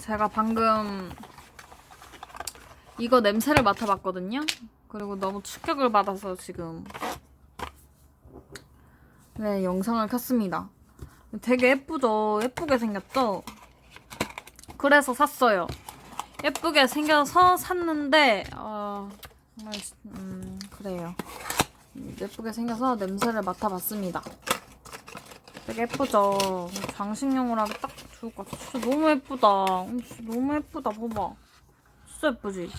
제가 방금 이거 냄새를 맡아봤거든요. 그리고 너무 충격을 받아서 지금 네 영상을 켰습니다. 되게 예쁘죠? 예쁘게 생겼죠? 그래서 샀어요. 예쁘게 생겨서 샀는데 어, 정말 음, 그래요. 예쁘게 생겨서 냄새를 맡아봤습니다. 되게 예쁘죠? 장식용으로 하기 딱 같아. 진짜 너무 예쁘다. 음, 진짜 너무 예쁘다. 봐봐. 진짜 예쁘지?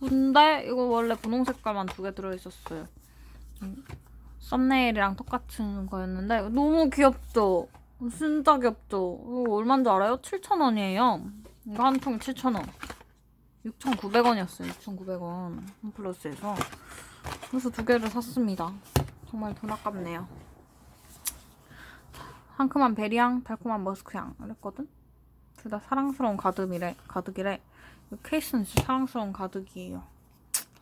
근데 이거 원래 분홍 색깔만 두 개 들어있었어요. 음, 썸네일이랑 똑같은 거였는데 너무 귀엽죠? 진짜 귀엽죠? 이거 얼마인 줄 알아요? 7,000원이에요. 이거 한 통 7,000원. 6,900원이었어요. 6,900원. 홈플러스에서. 그래서 두 개를 샀습니다. 정말 돈 아깝네요. 상큼한 베리향, 달콤한 머스크향 이랬거든? 둘 다 사랑스러운 가득이래. 가득이래. 이 케이스는 진짜 사랑스러운 가득이에요.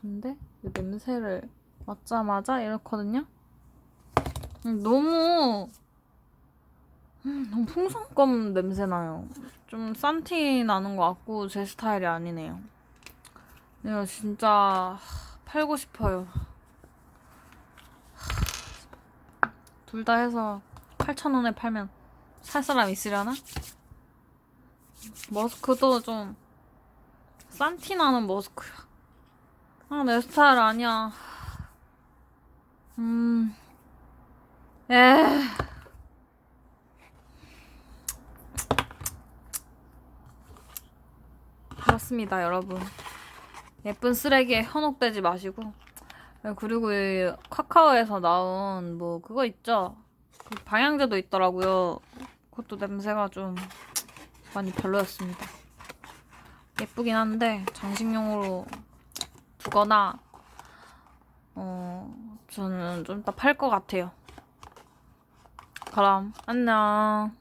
근데 이 냄새를 맡자마자 이렇거든요? 음, 너무 음, 너무 풍선껌 냄새 나요. 좀 싼 티 나는 것 같고 제 스타일이 아니네요. 이거 진짜 팔고 싶어요. 둘 다 해서 8,000원에 팔면 살 사람 있으려나? 머스크도 좀 싼 티 나는 머스크야. 아, 내 스타일 아니야. 음. 에. 그렇습니다, 여러분. 예쁜 쓰레기에 현혹되지 마시고. 그리고 이 카카오에서 나온 뭐 그거 있죠? 그 방향제도 있더라고요. 그것도 냄새가 좀 많이 별로였습니다. 예쁘긴 한데 장식용으로 두거나 어 저는 좀 이따 팔 것 같아요. 그럼 안녕.